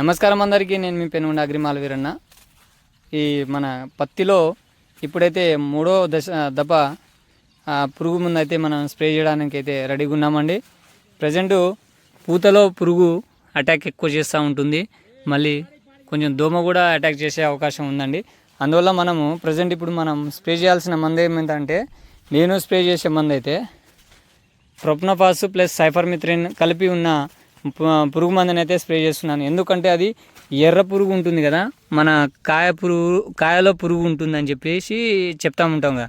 నమస్కారం అందరికీ నేను మీ పెనుగుండ అగ్రిమాల వీరన్న. ఈ మన పత్తిలో ఇప్పుడైతే మూడో దశ దప పురుగు ముందు అయితే మనం స్ప్రే చేయడానికి అయితే రెడీగా ఉన్నామండి. ప్రజెంటు పూతలో పురుగు అటాక్ ఎక్కువ చేస్తూ ఉంటుంది. మళ్ళీ కొంచెం దోమ కూడా అటాక్ చేసే అవకాశం ఉందండి. అందువల్ల మనము ప్రజెంట్ ఇప్పుడు మనం స్ప్రే చేయాల్సిన మందు ఏమిటంటే నేను స్ప్రే చేసే మందు అయితే ప్రొప్నోఫాస్ ప్లస్ సైఫర్మిత్రిన్ కలిపి ఉన్న పురుగు మందుని అయితే స్ప్రే చేస్తున్నాను. ఎందుకంటే అది ఎర్ర పురుగు ఉంటుంది కదా మన కాయ పురుగు కాయలో పురుగు ఉంటుందని చెప్పేసి చెప్తా ఉంటాం కదా.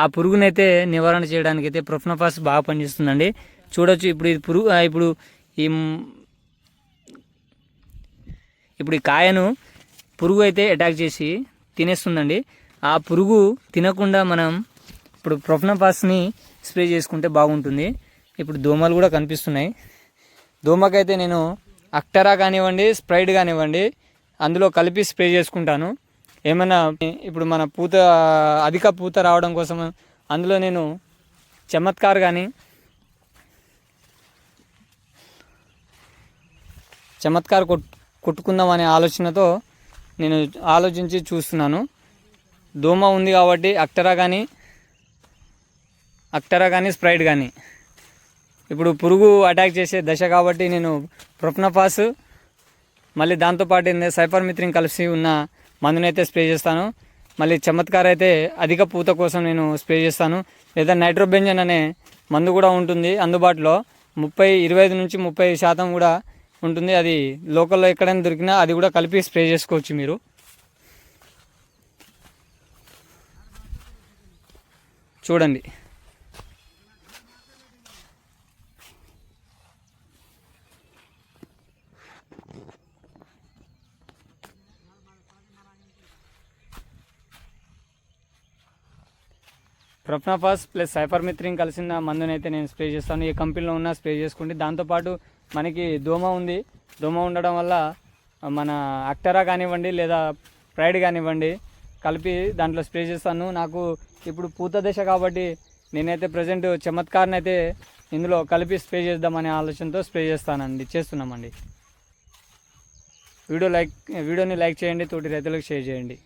ఆ పురుగునైతే నివారణ చేయడానికి అయితే ప్రొఫ్నోపాస్ బాగా పనిచేస్తుందండి. చూడొచ్చు ఇప్పుడు ఇది పురుగు ఇప్పుడు ఈ ఇప్పుడు ఈ కాయను పురుగు అయితే అటాక్ చేసి తినేస్తుందండి. ఆ పురుగు తినకుండా మనం ఇప్పుడు ప్రొఫ్నోపాస్ని స్ప్రే చేసుకుంటే బాగుంటుంది. ఇప్పుడు దోమలు కూడా కనిపిస్తున్నాయి. దోమకైతే నేను అక్టరా కానివ్వండి స్ప్రైడ్ కానివ్వండి అందులో కలిపి స్ప్రే చేసుకుంటాను. ఏమైనా ఇప్పుడు మన పూత అధిక పూత రావడం కోసం అందులో నేను చమత్కార్ కానీ చమత్కార్ కొట్ కొట్టుకుందాం అనే ఆలోచనతో నేను ఆలోచించి చూస్తున్నాను. దోమ ఉంది కాబట్టి అక్టరా కానీ అక్టరా కానీ స్ప్రైడ్ కానీ ఇప్పుడు పురుగు అటాక్ చేసే దశ కాబట్టి నేను ప్రొఫ్నఫాస్ మళ్ళీ దాంతోపాటు సైఫర్ మిత్రిన్ కలిసి ఉన్న మందునైతే స్ప్రే చేస్తాను. మళ్ళీ చమత్కార్ అయితే అధిక పూత కోసం నేను స్ప్రే చేస్తాను. లేదా నైట్రోబెంజన్ అనే మందు కూడా ఉంటుంది అందుబాటులో. ముప్పై ఇరవై ఐదు నుంచి ముప్పై శాతం కూడా ఉంటుంది. అది లోకల్లో ఎక్కడైనా దొరికినా అది కూడా కలిపి స్ప్రే చేసుకోవచ్చు మీరు. చూడండి. ప్రొఫ్నాఫాస్ ప్లస్ సైపర్మిత్రిన్ కలిసిన మందునైతే నేను స్ప్రే చేస్తాను. ఏ కంపెనీలో ఉన్నా స్ప్రే చేసుకుంటే దాంతోపాటు మనకి దోమ ఉంది. దోమ ఉండడం వల్ల మన అక్టరా కానివ్వండి లేదా ప్రైడ్ కానివ్వండి కలిపి దాంట్లో స్ప్రే చేస్తాను. నాకు ఇప్పుడు పూత దశ కాబట్టి నేనైతే ప్రజెంట్ చమత్కార్ని అయితే ఇందులో కలిపి స్ప్రే చేద్దామనే ఆలోచనతో స్ప్రే చేస్తానండి చేస్తున్నామండి. వీడియో లైక్ వీడియోని లైక్ చేయండి తోటి రైతులకు షేర్ చేయండి.